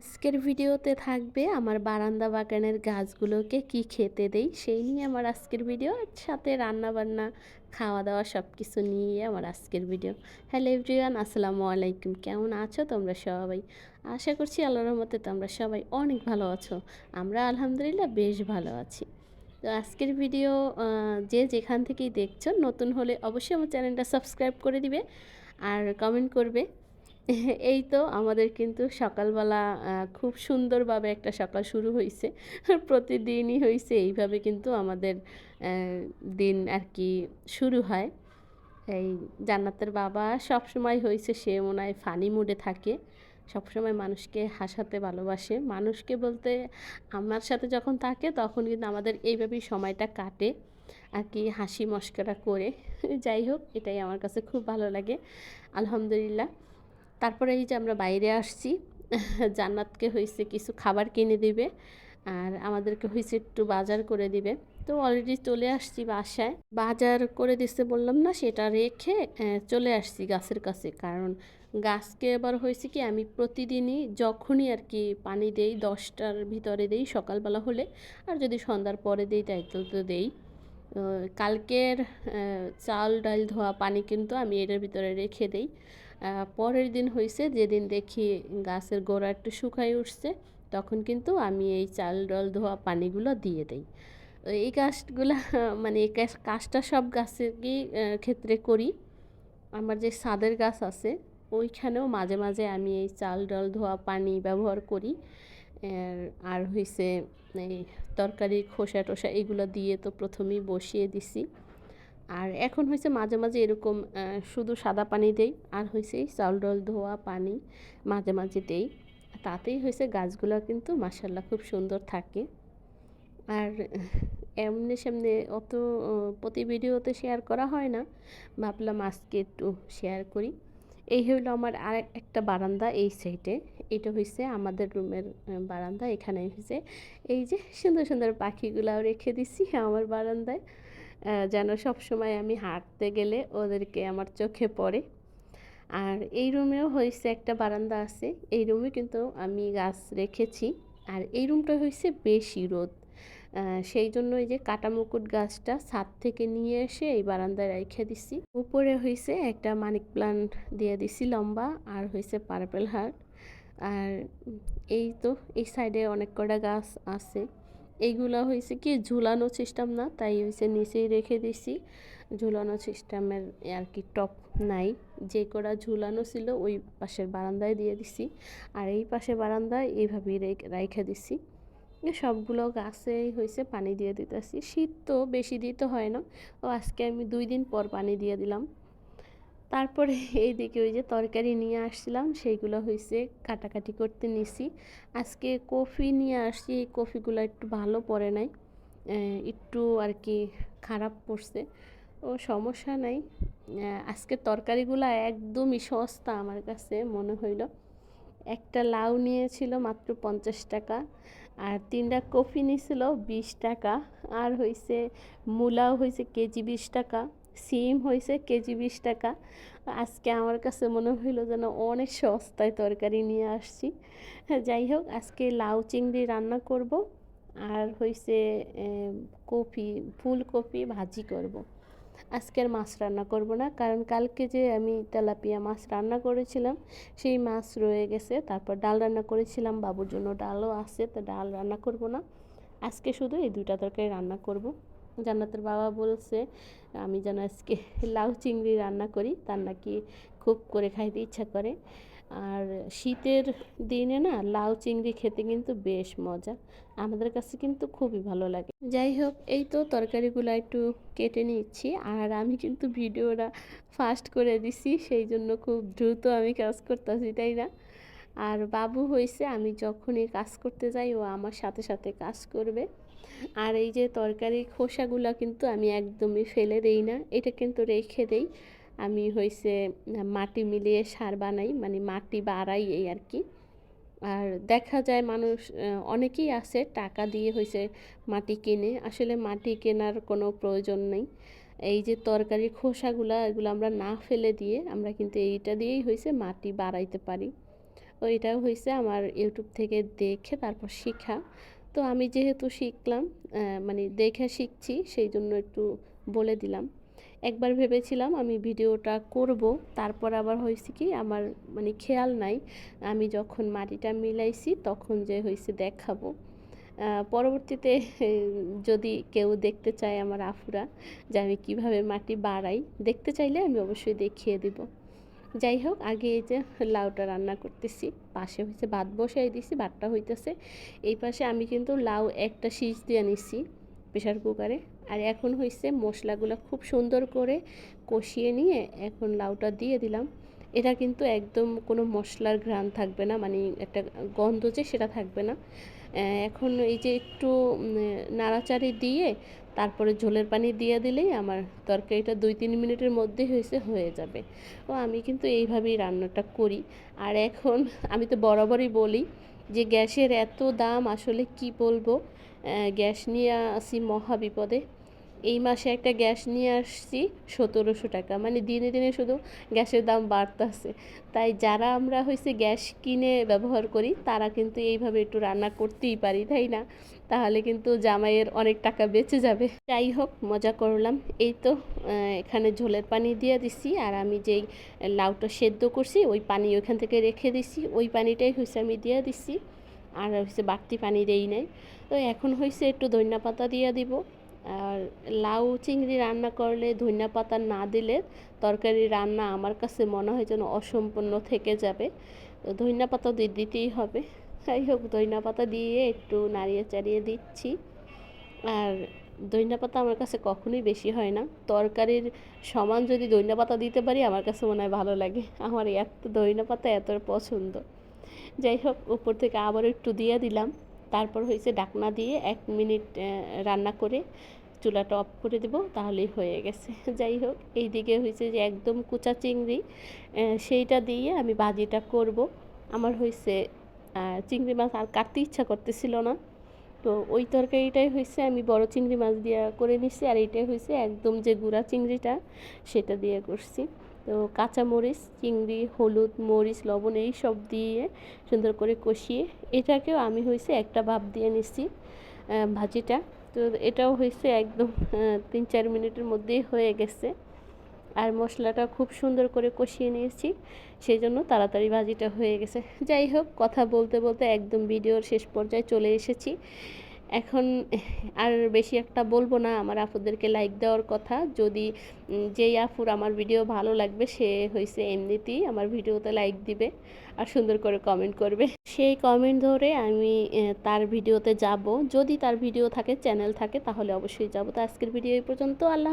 আজকের ভিডিওতে থাকবে আমার বারান্দা বাগানের গাছগুলোকে কি খেতে দেই সেই নিয়ে আমার আজকের ভিডিও সাথে রান্না বান্না খাওয়া দাওয়া সব কিছু নিয়ে আমার আজকের ভিডিও। হ্যালো এভরিওয়ান, আসসালামু আলাইকুম। কেমন আছো তোমরা সবাই? আশা করছি আল্লাহর রহমতে তোমরা সবাই অনেক ভালো আছো। আমরা আলহামদুলিল্লাহ বেশ ভালো আছি। তো আজকের ভিডিও যে যেখান থেকেই দেখছ, নতুন হলে অবশ্যই আমার চ্যানেলটা সাবস্ক্রাইব করে দিবে আর কমেন্ট করবে। এই তো আমাদের কিন্তু সকালবেলা খুব সুন্দরভাবে একটা সকাল শুরু হয়েছে প্রতিদিনই হয়েছে এইভাবে কিন্তু আমাদের দিন আর কি শুরু হয়। এই জান্নাতের বাবা সব সময় হয়েছে সে মনে হয় ফানি মুডে থাকে। সবসময় মানুষকে হাসাতে ভালোবাসে। মানুষকে বলতে আমার সাথে যখন থাকে, তখন কিন্তু আমাদের এইভাবেই সময়টা কাটে আর কি হাসি মস্করা করে। যাই হোক, এটাই আমার কাছে খুব ভালো লাগে। আলহামদুলিল্লাহ। তারপরে এই যে আমরা বাইরে আসছি, জান্নাতকে হয়েছে কিছু খাবার কিনে দিবে আর আমাদেরকে হয়েছে একটু বাজার করে দিবে। তো অলরেডি চলে আসছি বাসায়। বাজার করে দিচ্ছে বললাম না, সেটা রেখে চলে আসছি গাছের কাছে। কারণ গাছকে এবার হয়েছে কি, আমি প্রতিদিনই যখনই আর কি পানি দেই, দশটার ভিতরে দেই, সকালবেলা হলে। আর যদি সন্ধ্যার পরে দেই, তাই তো তো দেই। কালকের চাল, ডাল, ধোয়া, পানি কিন্তু আমি এটার ভিতরে রেখে দেই। পরের দিন হয়েছে যেদিন দেখি গাছের গোড়া একটু শুকাই উঠছে, তখন কিন্তু আমি এই চাল ডল ধোয়া পানিগুলো দিয়ে দেই। এই গাছগুলো মানে এই কাজটা সব গাছেরই ক্ষেত্রে করি। আমার যে সাদের গাছ আছে, ওইখানেও মাঝে মাঝে আমি এই চাল ডাল ধোয়া পানি ব্যবহার করি। আর হয়েছে এই তরকারি খোসা টোসা এগুলো দিয়ে তো প্রথমেই বসিয়ে দিছি। আর এখন হয়েছে মাঝে মাঝে এরকম শুধু সাদা পানি দেই, আর হয়েছে চাউল ডল ধোয়া পানি মাঝে মাঝে দেই। তাতেই হয়েছে গাছগুলো কিন্তু মাসাল্লাহ খুব সুন্দর থাকে। আর এমনি সামনে অত প্রতি ভিডিওতে শেয়ার করা হয় না। ভাবলাম আজকে একটু শেয়ার করি। এই হইল আমার আর একটা বারান্দা এই সাইডে এটা হয়েছে আমাদের রুমের বারান্দা। এখানে হয়েছে এই যে সুন্দর সুন্দর পাখিগুলাও রেখে দিছি আমার বারান্দায়। যেন সব সময় আমি হাঁটতে গেলে ওদেরকে আমার চোখে পড়ে। আর এই রুমেও হয়েছে একটা বারান্দা আছে, এই রুমে কিন্তু আমি গাছ রেখেছি। আর এই রুমটা হয়েছে বেশি রোদ সেই জন্য এই যে কাটামুকুট গাছটা ছাদ থেকে নিয়ে এসে এই বারান্দায় রেখে দিছি। উপরে হয়েছে একটা মানিক প্লান্ট দিয়ে দিছি লম্বা, আর হয়েছে পার্পেল হার্ট আর এই তো, এই সাইডে অনেক কটা গাছ আছে। এইগুলো হয়েছে কি, ঝুলানো সিস্টেম না, তাই হয়েছে নিচেই রেখে দিছি। ঝুলানো সিস্টেমের আর কি টপ নাই। যে কটা ঝুলানো ছিল ওই পাশের বারান্দায় দিয়ে দিছি। আর এই পাশে বারান্দায় এইভাবেই রেখে দিছি। সবগুলো গাছেই হয়েছে পানি দিয়ে দিতেছি। শীত তো বেশি দিতে হয় না। ও আজকে আমি দুই দিন পর পানি দিয়ে দিলাম। তারপরে এইদিকে ওই যে তরকারি নিয়ে আসছিলাম, সেইগুলো হয়েছে কাটাকাটি করতে নিছি। আজকে কফি নিয়ে আসছি, এই কফিগুলো একটু ভালো পড়ে নাই একটু আর কি খারাপ পড়ছে। ও, সমস্যা নাই। আজকে তরকারিগুলো একদমই সস্তা আমার কাছে মনে হইল। একটা লাউ নিয়েছিল মাত্র পঞ্চাশ টাকা, আর তিনটা কফি নিয়েছিল বিশ টাকা, আর হয়েছে মূলাও হয়েছে কেজি বিশ টাকা। সিম হয়েছে, কেজি বিশ টাকা। আজকে আমার কাছে মনে হইল যেন অনেক সস্তায় তরকারি নিয়ে আসছি। যাই হোক, আজকে লাউ চিংড়ি রান্না করব আর হয়েছে কপি, ফুলকপি ভাজি করব। আজকের মাছ রান্না করব না, কারণ কালকে যে আমি তেলাপিয়া মাছ রান্না করেছিলাম, সেই মাছ রয়ে গেছে। তারপর ডাল রান্না করেছিলাম, বাবুর জন্য ডালও আছে, তো ডাল রান্না করব না। আজকে শুধু এই দুইটা তরকারি রান্না করব। জান্নাতের বাবা বলছে, আমি যেন আজকে লাউ চিংড়ি রান্না করি, তার নাকি খুব করে খাইতে ইচ্ছা করে। আর শীতের দিনে না, লাউ চিংড়ি খেতে কিন্তু বেশ মজা। আমাদের কাছে কিন্তু খুবই ভালো লাগে। যাই হোক, এই তো তরকারিগুলো একটু কেটে নিচ্ছি, আর আমি কিন্তু ভিডিওটা ফাস্ট করে দিছি, সেই জন্য খুব দ্রুত আমি কাজ করতেছি, তাই না? আর বাবু হয়েছে আমি যখনই কাজ করতে যাই, ও আমার সাথে সাথে কাজ করবে। আর এই যে তরকারির খোসাগুলো কিন্তু আমি একদমই ফেলে দেই না। এটা কিন্তু রেখে দেই। আমি হয়েছে মাটি মিলিয়ে সার বানাই মানে মাটি বাড়াই এই আর কি। আর দেখা যায় মানুষ অনেকেই আছে টাকা দিয়ে হয়েছে মাটি কিনে। আসলে মাটি কেনার কোনো প্রয়োজন নেই। এই যে তরকারির খোসাগুলো, এগুলো আমরা না ফেলে দিয়ে আমরা কিন্তু এইটা দিয়েই হয়েছে মাটি বাড়াইতে পারি। তো এটাও হয়েছে আমার ইউটিউব থেকে দেখে তারপর শেখা। তো আমি যেহেতু শিখলাম মানে দেখে শিখছি, সেই জন্য একটু বলে দিলাম। একবার ভেবেছিলাম আমি ভিডিওটা করব, তারপর আবার হয়েছে কি, আমার মানে খেয়াল নাই। আমি যখন মাটিটা মিলাইছি, তখন যে হয়েছে দেখাবো। পরবর্তীতে যদি কেউ দেখতে চায় আমার আফুরা যে আমি কীভাবে মাটি বাড়াই, দেখতে চাইলে আমি অবশ্যই দেখিয়ে দিব। যাই হোক, আগে এই যে লাউটা রান্না করতেছি, পাশে হয়েছে ভাত বসাই দিছি, ভাতটা হইতেছে। এই পাশে আমি কিন্তু লাউ একটা শীষ দিয়ে নিছি প্রেশার কুকারে। আর এখন হয়েছে মশলাগুলো খুব সুন্দর করে কষিয়ে নিয়ে এখন লাউটা দিয়ে দিলাম। এটা কিন্তু একদম কোনো মশলার ঘ্রাণ থাকবে না মানে একটা গন্ধ যে সেটা থাকবে না। এখন এই যে একটু নাড়াচাড়ি দিয়ে তারপরে ঝোলের পানি দিয়ে দিলেই আমার তরকারিটা দুই তিন মিনিটের মধ্যে হয়েছে, হয়ে যাবে। ও আমি কিন্তু এইভাবেই রান্নাটা করি। আর এখন আমি তো বরাবরই বলি যে গ্যাসের এত দাম আসলে কি বলব? গ্যাস নিয়ে আসি মহা বিপদে এই মাসে একটা গ্যাস নিয়ে আসছি সতেরোশো টাকা। মানে দিনে দিনে শুধু গ্যাসের দাম বাড়তেছে তাই যারা আমরা হয়েছে গ্যাস কিনে ব্যবহার করি, তারা কিন্তু এইভাবে একটু রান্না করতেই পারি, তাই না? তাহলে কিন্তু জামাইয়ের অনেক টাকা বেঁচে যাবে। যাই হোক, মজা করলাম। এই তো এখানে ঝোলের পানি দিয়ে দিছি আর আমি যেই লাউটা সেদ্ধ করছি, ওই পানি ওইখান থেকে রেখে দিছি। ওই পানিটাই হয়েছে আমি দিয়ে দিছি। আর হচ্ছে বাড়তি পানি দেই নাই। তো এখন হয়েছে একটু ধনিয়া পাতা দিয়ে দিব। আর লাউ চিংড়ি রান্না করলে ধনিয়া পাতা না দিলে তরকারি রান্না আমার কাছে মনে হয় যেন অসম্পূর্ণ থেকে যাবে। তো ধনিয়া পাতা দিতেই হবে। যাই হোক, ধনিয়া পাতা দিয়ে একটু নাড়িয়ে চাড়িয়ে দিচ্ছি। আর ধনিয়া পাতা আমার কাছে কখনোই বেশি হয় না। তরকারির সমান যদি ধনিয়া পাতা দিতে পারি, আমার কাছে মনে হয় ভালো লাগে। আমার এত ধনিয়া পাতা এত পছন্দ। যাই হোক, উপর থেকে আবার একটু দিয়ে দিলাম। তারপর হয়েছে ডাকনা দিয়ে এক মিনিট রান্না করে চুলাটা অফ করে দেব, তাহলেই হয়ে গেছে। যাই হোক, এই দিকে হয়েছে যে একদম কুচা চিংড়ি সেইটা দিয়ে আমি ভাজিটা করব। আমার হয়েছে চিংড়ি মাছ আর কাটতে ইচ্ছা করতেছিল না। তো ওই তরকারিটাই হয়েছে, আমি বড় চিংড়ি মাছ দিয়ে করে নিছি, আর এইটাই হয়েছে একদম যে গুঁড়া চিংড়িটা, সেটা দিয়ে করছি। তো কাঁচা মরিচ চিংড়ি, হলুদ, মরিচ, লবণ এই সব দিয়ে সুন্দর করে কষিয়ে এটাকেও আমি হয়েছে একটা ভাব দিয়ে নিছি ভাজিটা। তো এটাও হয়েছে একদম তিন চার মিনিটের মধ্যেই হয়ে গেছে। আর মশলাটা খুব সুন্দর করে কষিয়ে নিয়েছি সেই জন্য তাড়াতাড়ি ভাজিটা হয়ে গেছে। যাই হোক, কথা বলতে বলতে একদম ভিডিওর শেষ পর্যায়ে চলে এসেছি। এখন আর বেশি একটা বলব না, আমার আপুদেরকে লাইক দেওয়ার কথা। যদি যেই আফুর আমার ভিডিও ভালো লাগবে, সে হয়েছে এমনিতেই আমার ভিডিওতে লাইক দিবে আর সুন্দর করে কমেন্ট করবে। সেই কমেন্ট ধরে আমি তার ভিডিওতে যাব। যদি তার ভিডিও থাকে চ্যানেল থাকে, তাহলে অবশ্যই যাব। তো আজকের ভিডিও এই পর্যন্ত। আল্লাহ